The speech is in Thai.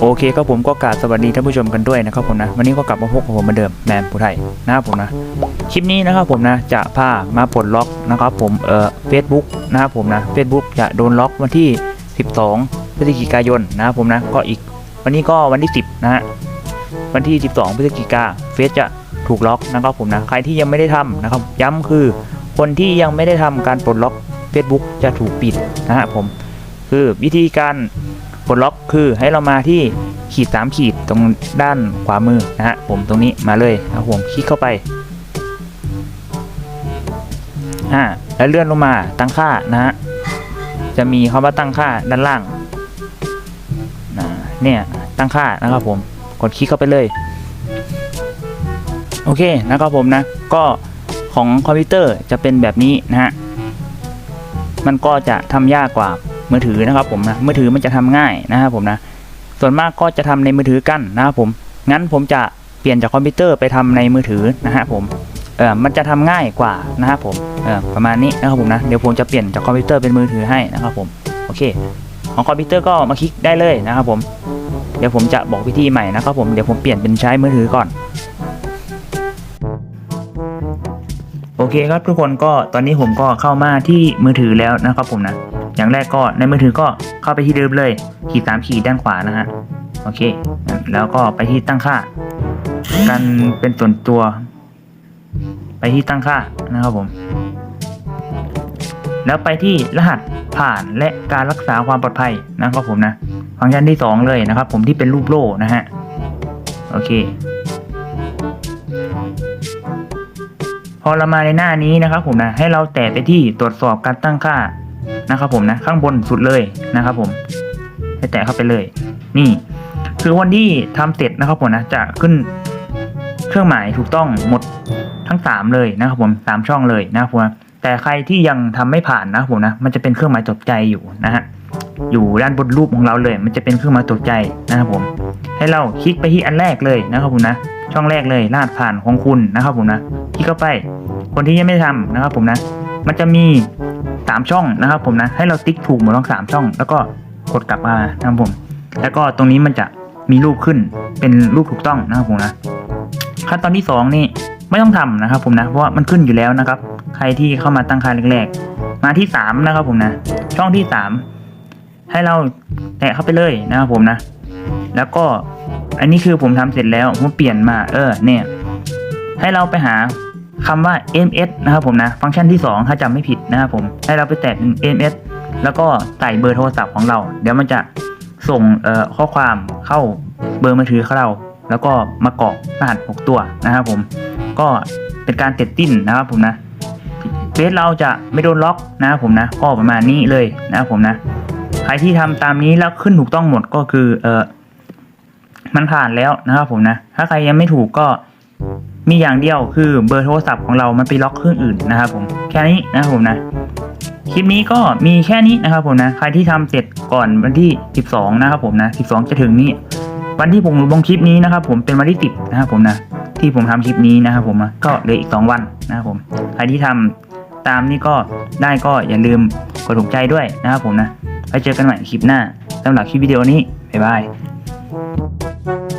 โอเคครับผมก็กราบสวัสดีท่านผู้ชมกันด้วยนะครับผมนะวันนี้ก็กลับมาพบกับผมเหมือนเดิมแมนผู้ไทยนะครับผมนะคลิปนี้นะครับผมนะจะพามาปลดล็อกนะครับผมเอ่อเฟซบุ๊กนะครับผมนะเฟซบุ๊กจะโดนล็อกวันที่ 12 พฤศจิกายนนะครับผมนะก็อีกวันนี้ก็วันที่ 10นะฮะวันที่ 12 พฤศจิกาเฟซจะถูกล็อกนะครับผมนะใครที่ยังไม่ได้ทำนะครับ ย้ำคือคนที่ยังไม่ได้ทำการปลดล็อก Facebook จะถูกปิดนะฮะผมคือวิธีการ ปลดล็อกคือให้เรามาที่ขีด 3 ขีดตรงด้านขวามือนะฮะผมตรงนี้มาเลยนะครับผมคลิกเข้าไปอ่าแล้วเลื่อนลงมาตั้งค่านะฮะจะมีคำว่าตั้งค่าด้านล่างนะเนี่ยตั้งค่านะครับผมกดคลิกเข้าไปเลย โอเคนะครับผมนะ ก็ของคอมพิวเตอร์จะเป็นแบบนี้นะฮะมันก็จะทำยากกว่า มือถือนะครับผมนะมือถือมันจะทำง่ายนะครับผมนะส่วนมากก็จะทำในมือถือกันนะครับผมงั้นผมจะเปลี่ยนจากคอมพิวเตอร์ไปทำในมือถือนะฮะผมเออมันจะทำง่ายกว่านะครับผมเออประมาณนี้นะครับผมนะเดี๋ยวผมจะเปลี่ยนจากคอมพิวเตอร์เป็นมือถือให้นะครับผมโอเค ของคอมพิวเตอร์ก็มาคลิกได้เลยนะครับผมเดี๋ยวผมจะบอกวิธีใหม่นะครับผมเดี๋ยวผมเปลี่ยนเป็นใช้มือถือก่อนโอเคครับทุกคนก็ตอนนี้ผมก็เข้ามาที่มือถือแล้วนะครับผมนะ อย่างแรกก็ในมือถือก็เข้าไปที่เดิมเลย ขีดสามขีดด้านขวานะฮะโอเค แล้วก็ไปที่ตั้งค่าการเป็นส่วนตัว ไปที่ตั้งค่านะครับผม แล้วไปที่รหัสผ่านและการรักษาความปลอดภัยนะครับผมนะ ฟังก์ชันที่สองเลยนะครับ ผมที่เป็นรูปโล่นะฮะ โอเค พอเรามาในหน้านี้นะครับผมนะ ให้เราแตะไปที่ตรวจสอบการตั้งค่า นะครับผมนะข้างบนสุดเลยนะครับผม ให้แตะเข้าไปเลย นี่ คือวันที่ทำเสร็จนะครับผมนะจะขึ้นเครื่องหมายถูกต้องหมดทั้งสามเลยนะครับผมสามช่องเลยนะครับผมแต่ใครที่ยังทำไม่ผ่านนะครับผมนะมันจะเป็นเครื่องหมายตกใจอยู่นะฮะอยู่ด้านบนรูปของเราเลย มันจะเป็นเครื่องหมายตกใจนะครับผม ให้เราคลิกไปที่อันแรกเลยนะครับผมนะช่องแรกเลยรหัสผ่านของคุณนะครับผมนะคลิกเข้าไป คนที่ยังไม่ได้ทำนะครับผมนะ มันจะมี สามช่องนะครับผมนะให้เราติ๊กถูกหมดทั้งสามช่อง แล้วก็กดกลับมานะครับผม แล้วก็ตรงนี้มันจะมีรูปขึ้นเป็นรูปถูกต้องนะครับผมนะขั้นตอนที่สองนี่ไม่ต้องทำนะครับผมนะเพราะว่ามันขึ้นอยู่แล้วนะครับ ใครที่เข้ามาตั้งค่าแรกๆ มาที่สามนะครับผมนะ ช่องที่สามให้เราแตะเข้าไปเลยนะครับผมนะ แล้วก็อันนี้คือผมทำเสร็จแล้วผมเปลี่ยนมาเออเนี่ยให้เราไปหา คำว่า ms นะครับผมนะฟังก์ชันที่ 2 ถ้าจำไม่ผิดนะครับผมให้เราไปแตะ ms แล้วก็ใส่เบอร์โทรศัพท์ของเรา เดี๋ยวมันจะส่งข้อความเข้าเบอร์มือถือของเรา แล้วก็มากรอกรหัส6ตัวนะครับผมก็เป็นการเสร็จสิ้นนะครับผมนะเฟซเราจะไม่โดนล็อกนะครับผมนะก็ประมาณนี้เลยนะครับผมนะใครที่ทำตามนี้แล้วขึ้นถูกต้องหมดก็คือเออมันผ่านแล้วนะครับผมนะ ถ้าใครยังไม่ถูกก็ มีอย่างเดียวคือเบอร์โทรศัพท์ของเรามันไปล็อกเครื่องอื่นนะครับผมแค่นี้นะครับผมนะคลิปนี้ก็มีแค่นี้นะครับผมนะใครที่ทำเสร็จก่อนวันที่ 12 นะครับผมนะ 12 จะถึงนี้ วันที่ผมลงคลิปนี้นะครับผมเป็นวันที่ 10 นะครับผมนะที่ผมทำคลิปนี้นะครับผมนะก็เหลืออีก 2 วันนะครับผมใครที่ทำตามนี้ก็ได้ก็อย่าลืมกดถูกใจด้วยนะครับผมนะไปเจอกันใหม่คลิปหน้าสำหรับคลิปวิดีโอนี้บ๊ายบาย